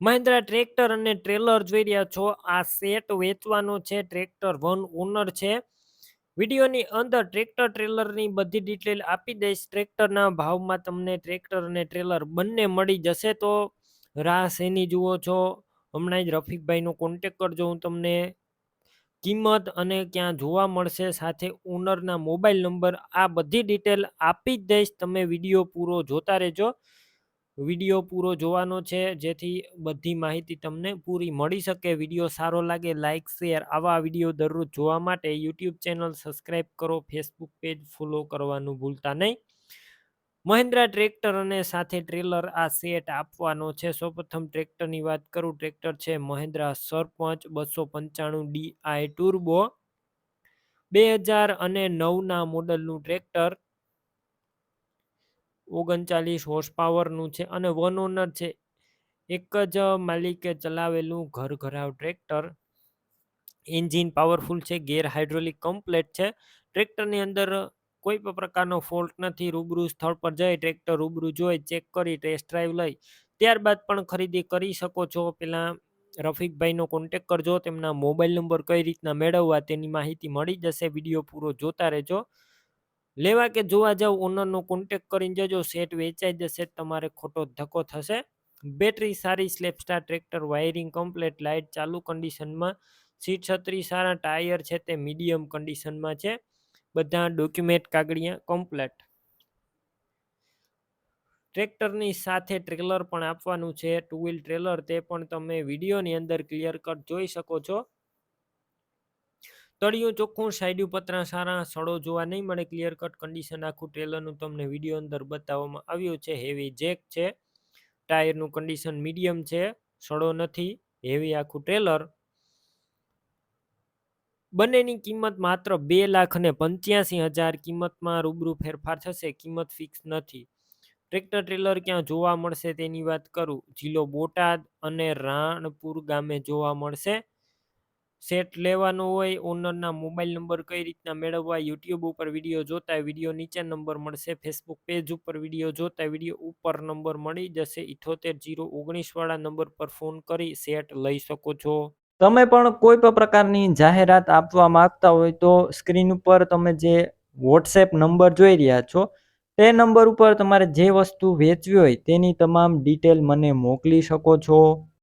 Mahindra tractor અને trailer જોઈ રહ્યા છો. આ સેટ વેચવાનો છે. ટ્રેક્ટર વન ઓનર છે. વિડીયોની અંદર ટ્રેક્ટર ટ્રેલરની બધી ડિટેલ આપી દઈશ. ટ્રેક્ટરના ભાવમાં તમને ટ્રેક્ટર અને ટ્રેલર બંને મળી જશે તો રાહ શેની જુઓ છો? હમણાં જ રફીકભાઈનો કોન્ટેક કરજો. હું તમને કિંમત અને ક્યાં જોવા મળશે સાથે ઓનરના મોબાઈલ નંબર આ બધી ડિટેલ આપી જ દઈશ. તમે વીડિયો પૂરો જોતા રહેજો. વીડિયો પૂરો જોવાનો છે. જેથી બધી માહિતી તમને પૂરી મળી શકે. વીડિયો સારો લાગે લાઇક શેર આવા વીડિયો દરરોજ જોવા માટે યુટ્યુબ ચેનલ સબસ્ક્રાઈબ કરો. ફેસબુક પેજ ફોલો કરવાનું ભૂલતા નહીં. મહિન્દ્રા ટ્રેક્ટર અને સાથે ટ્રેલર આ સેટ આપવાનો છે. સૌપ્રથમ ટ્રેક્ટરની વાત કરું. ટ્રેક્ટર છે મહિન્દ્રા સરપંચ બસો પંચાણું ડીઆઈ ટુર્બો. બે હજાર અને નવના મોડલનું ટ્રેક્ટર ઓગણચાલીસ હોર્સ પાવરનું છે અને વન ઓનર છે. એક જ માલિકે ચલાવેલું ઘર ઘરાવ ટ્રેક્ટર એન્જિન પાવરફુલ છે ગેર હાઇડ્રોલિક કમ્પ્લેટ છે. ટ્રેક્ટરની અંદર કોઈ પણ પ્રકારનો ફોલ્ટ નથી, રૂબરૂ સ્થળ પર જઈ ટ્રેક્ટર રૂબરૂ જોઈ ચેક કરી ટેસ્ટ ડ્રાઈવ લઈ. ત્યારબાદ પણ ખરીદી કરી શકો છો. પેલા રફીકભાઈનો કોન્ટેક કરજો, તેમના મોબાઈલ નંબર કઈ રીતના મેળવવા તેની માહિતી મળી જશે. વીડિયો પૂરો જોતા રહેજો. લેવા કે જોવા જાવ ઓનરનો કોન્ટેક કરીને જજો સેટ વેચાઈ જશે, તમારે ખોટો ધક્કો થશે. બેટરી સારી સ્લેપસ્ટાર ટ્રેક્ટર વાયરિંગ કમ્પ્લેટ લાઇટ ચાલુ કન્ડિશનમાં સીટ છત્રી સારા ટાયર છે તે મીડિયમ કન્ડિશનમાં છે. બધા ડોક્યુમેન્ટ કાગળિયા કમ્પ્લેટ ટ્રેક્ટરની સાથે ટ્રેલર પણ આપવાનું છે ટુ વ્હીલ ટ્રેલર તે પણ તમે વિડીયોની અંદર ક્લિયર કટ જોઈ શકો છો. તળિયું ચોખ્ખું સાઈડ પતરા સારા સડો જોવા નહીં મળે ક્લિયર કટ કન્ડિશન આખું ટ્રેલરનું તમને વીડિયો અંદર બતાવવામાં આવ્યું છે. હેવી જેક છે ટાયરનું કન્ડિશન મીડિયમ છે સડો નથી હેવી આખું ટ્રેલર બંનેની કિંમત માત્ર બે લાખ અને પંચ્યાસી હજાર કિંમતમાં રૂબરૂ ફેરફાર થશે, કિંમત ફિક્સ નથી. ટ્રેક્ટર ટ્રેલર ક્યાં જોવા મળશે તેની વાત કરું? જિલ્લો બોટાદ અને રાણપુર ગામે જોવા મળશે. સેટ લેવાનો હોય, ઓનરના મોબાઈલ નંબર કઈ રીતના મેળવવા, યુટ્યુબ ઉપર વીડિયો જોતા વીડિયો નીચે નંબર મળશે, ફેસબુક પેજ ઉપર વીડિયો જોતા વીડિયો ઉપર નંબર મળી જશે, ઇઠોતેર જીરો ઓગણીસ વાળા નંબર પર ફોન કરી સેટ લઈ શકો છો. તમે પણ કોઈ પણ પ્રકારની જાહેરાત આપવા માંગતા હોય તો સ્ક્રીન ઉપર તમે જે વોટ્સએપ નંબર જોઈ રહ્યા છો, તે નંબર ઉપર તમારે જે વસ્તુ વેચવી હોય તેની તમામ ડિટેલ મને મોકલી શકો છો.